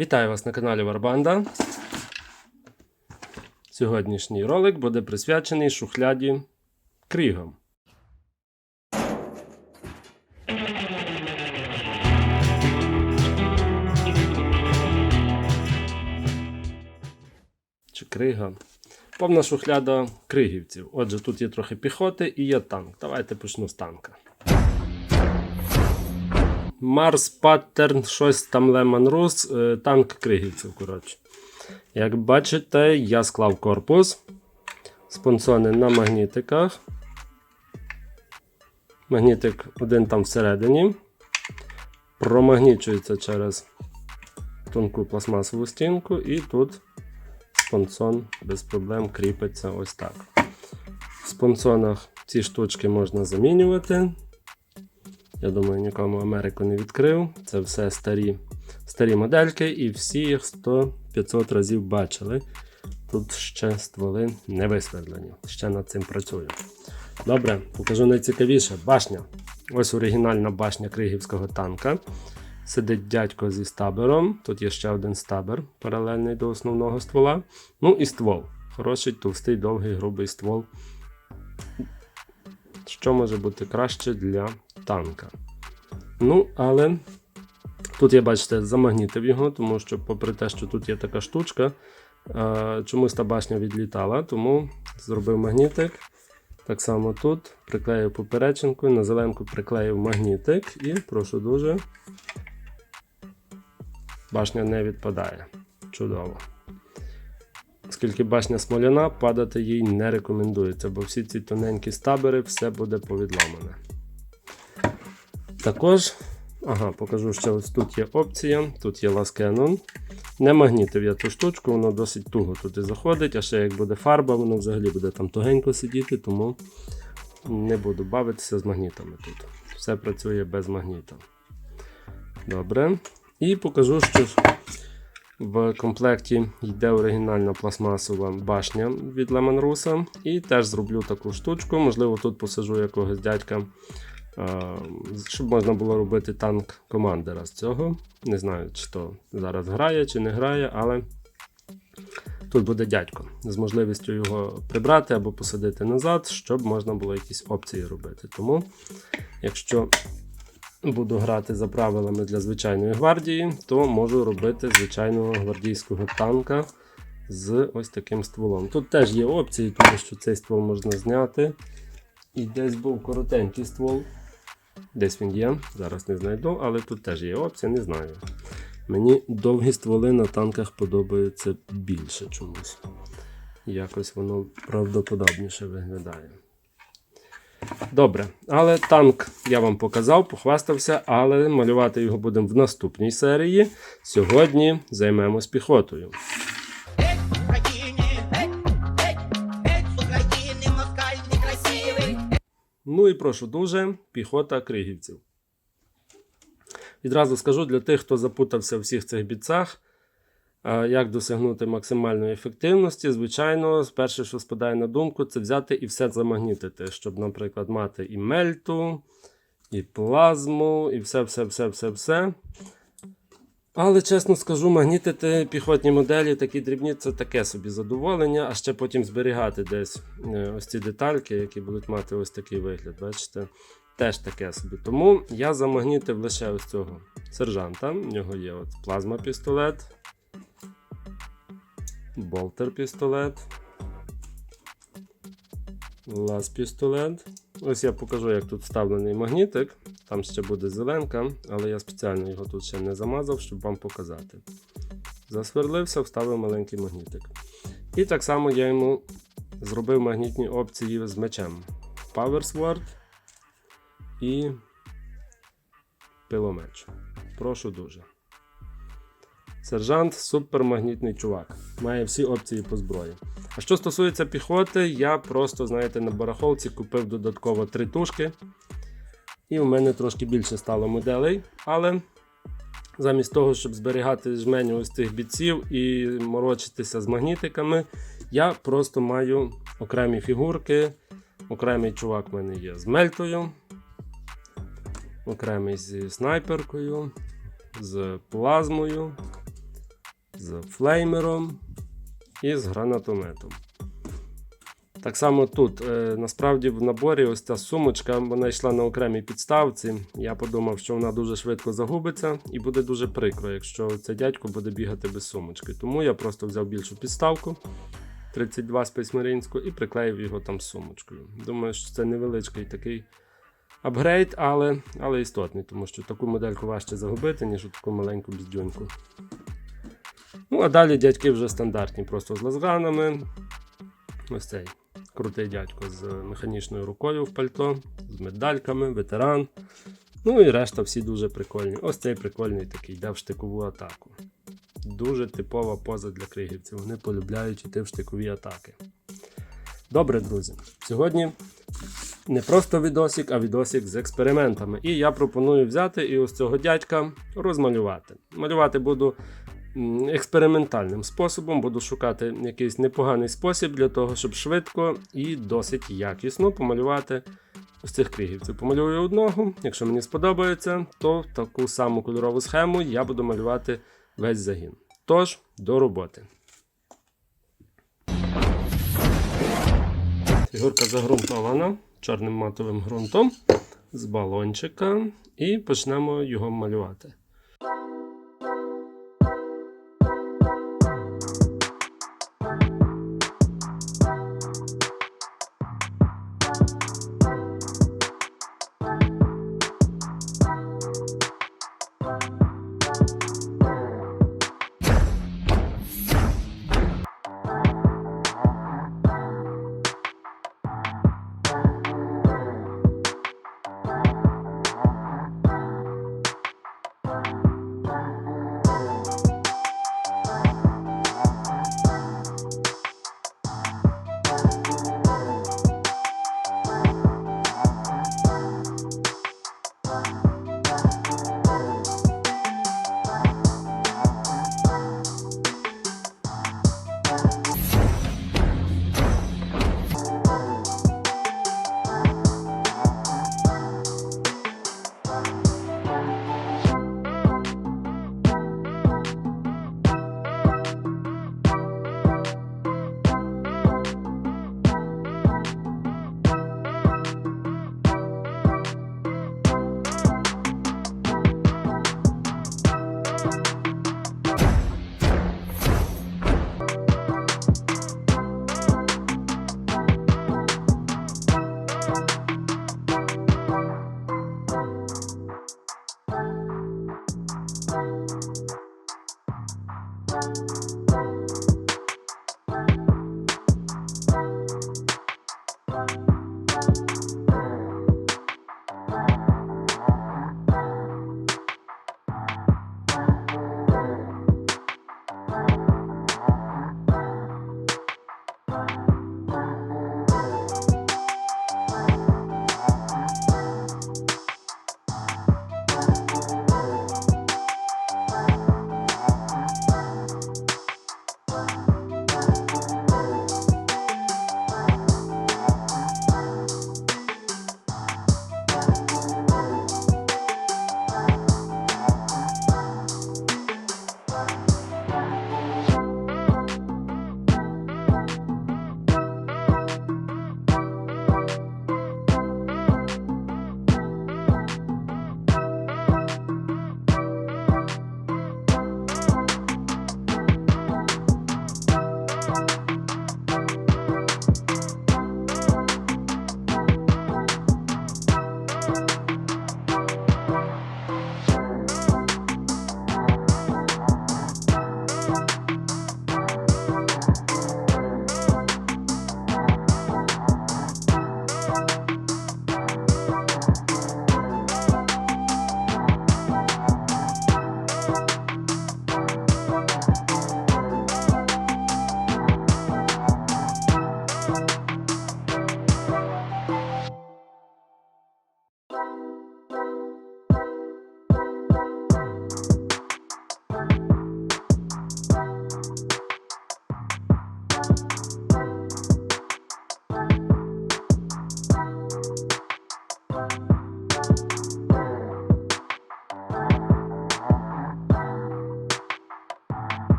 Вітаю вас на каналі Варбанда. Сьогоднішній ролик буде присвячений шухляді крігам. Чи крига? Повна шухляда кригівців. Отже, тут є трохи піхоти і є танк. Давайте почну з танка. Марс Паттерн, щось там Лемон Рус, е, танк кригівців. коротше. Як бачите, я склав корпус. Спонсони на магнітиках. Магнітик один там всередині. Промагнічується через тонку пластмасову стінку, і тут спонсон без проблем кріпиться ось так. В спонсонах ці штучки можна замінювати. Я думаю, нікому Америку не відкрив. Це все старі старі модельки, і всі їх 100-500 разів бачили. Тут ще стволи не висвердлені. Ще над цим працюю. Добре, покажу найцікавіше. Башня. Ось оригінальна башня кригівського танка. Сидить дядько зі стабером. Тут є ще один стабер, паралельний до основного ствола. Ну і ствол. Хороший, товстий, довгий, грубий ствол. Що може бути краще для танка? Ну, але тут я, бачите, замагнітив його, тому що, попри те, що тут є така штучка, е, чомусь та башня відлітала, тому зробив магнітик. Так само тут приклеїв поперечинку, на зеленку приклеїв магнітик і прошу дуже. Башня не відпадає. Чудово. Оскільки башня смоляна, падати їй не рекомендується, бо всі ці тоненькі стабери все буде повідламане. Також, ага, покажу, що ось тут є опція, тут є Last. Не магнітив я цю штучку, воно досить туго туди заходить, а ще як буде фарба, воно взагалі буде там тугенько сидіти, тому не буду бавитися з магнітами тут. Все працює без магніта. Добре. І покажу, що в комплекті йде оригінальна пластмасова башня від Rusa. І теж зроблю таку штучку. Можливо, тут посажу якогось дядька, щоб можна було робити танк командера з цього. Не знаю, чи то зараз грає, чи не грає, але тут буде дядько з можливістю його прибрати або посадити назад, щоб можна було якісь опції робити. Тому, якщо буду грати за правилами для звичайної гвардії, то можу робити звичайного гвардійського танка з ось таким стволом. Тут теж є опції, тому що цей ствол можна зняти. І десь був коротенький ствол. Десь він є, зараз не знайду, але тут теж є опція, не знаю. Мені довгі стволи на танках подобаються більше чомусь. Якось воно правдоподобніше виглядає. Добре, але танк я вам показав, похвастався, але малювати його будемо в наступній серії. Сьогодні займемось піхотою. Ну і прошу дуже, піхота кригівців. Відразу скажу для тих, хто запутався в всіх цих бійцях, е, як досягнути максимальної ефективності. Звичайно, перше, що спадає на думку, це взяти і все замагнітити, щоб, наприклад, мати і мельту, і плазму, і все, все, все, все, все. Але чесно скажу, магнітити піхотні моделі, такі дрібні, це таке собі задоволення, а ще потім зберігати десь е, ось ці детальки, які будуть мати ось такий вигляд. Бачите? Теж таке собі. Тому я замагнітив лише ось цього сержанта. У нього є от плазма пістолет, болтер пістолет, лаз пістолет. Ось я покажу, як тут вставлений магнітик. Там ще буде зеленка, але я спеціально його тут ще не замазав, щоб вам показати. Засверлився, вставив маленький магнітик. І так само я йому зробив магнітні опції з мечем. Power Sword і пиломеч. Прошу дуже. Сержант супермагнітний чувак. Має всі опції по зброї. А що стосується піхоти, я просто, знаєте, на барахолці купив додатково три тушки. І у мене трошки більше стало моделей. Але замість того, щоб зберігати жменю ось цих бійців і морочитися з магнітиками, я просто маю окремі фігурки. Окремий чувак в мене є з мельтою, окремий зі снайперкою, з плазмою, з флеймером і з гранатометом. Так само тут, е, насправді, в наборі ось ця сумочка, вона йшла на окремій підставці. Я подумав, що вона дуже швидко загубиться і буде дуже прикро, якщо цей дядько буде бігати без сумочки. Тому я просто взяв більшу підставку 32 Space Marine і приклеїв його там з сумочкою. Думаю, що це невеличкий такий апгрейд, але, але істотний, тому що таку модельку важче загубити, ніж таку маленьку біздюньку. Ну, а далі дядьки вже стандартні, просто з лазганами. Ось цей крутий дядько з механічною рукою в пальто, з медальками, ветеран. Ну і решта всі дуже прикольні. Ось цей прикольний такий, йде в штикову атаку. Дуже типова поза для кригівців. Вони полюбляють іти в штикові атаки. Добре, друзі. Сьогодні не просто відосик, а відосик з експериментами. І я пропоную взяти і ось цього дядька розмалювати. Малювати буду експериментальним способом, буду шукати якийсь непоганий спосіб для того, щоб швидко і досить якісно помалювати ось цих кригівців. Помалюю одного. Якщо мені сподобається, то таку саму кольорову схему я буду малювати весь загін. Тож, до роботи. Фігурка загрунтована чорним матовим ґрунтом з балончика і почнемо його малювати.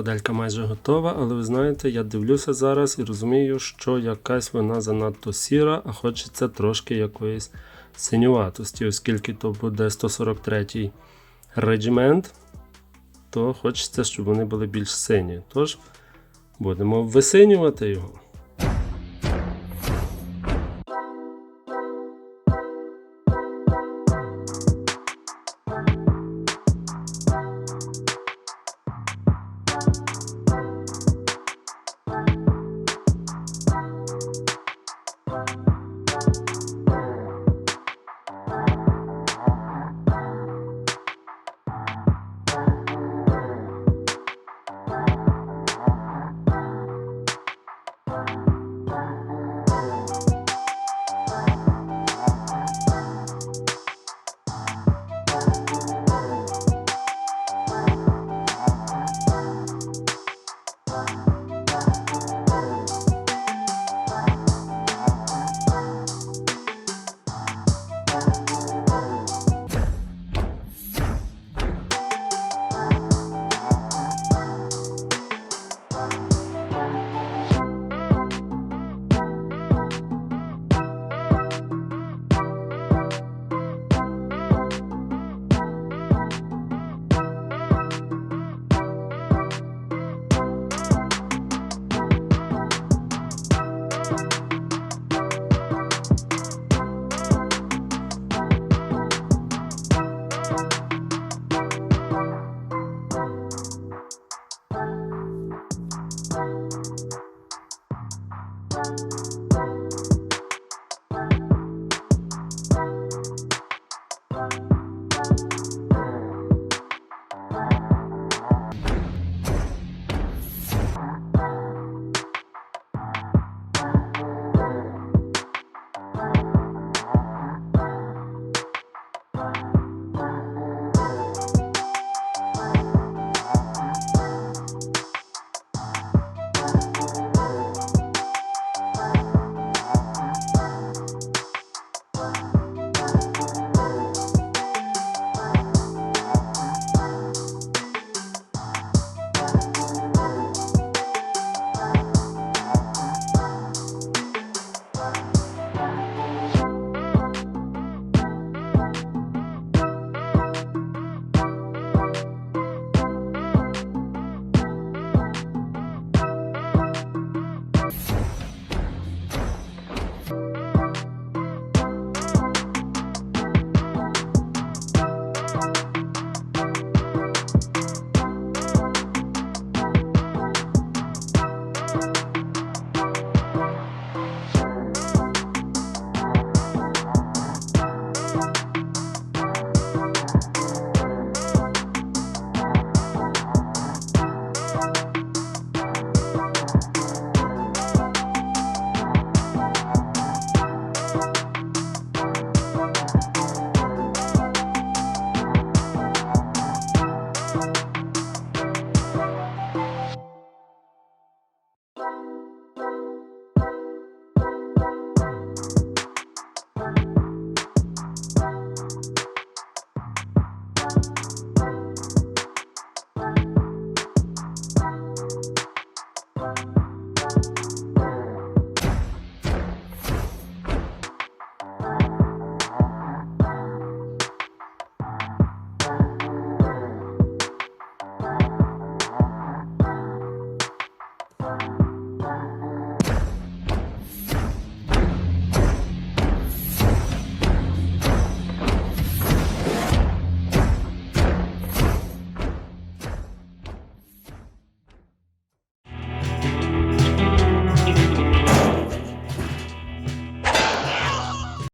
Моделька майже готова, але ви знаєте, я дивлюся зараз і розумію, що якась вона занадто сіра, а хочеться трошки якоїсь синюватості, оскільки то буде 143 регімент, то хочеться, щоб вони були більш сині. Тож будемо висинювати його.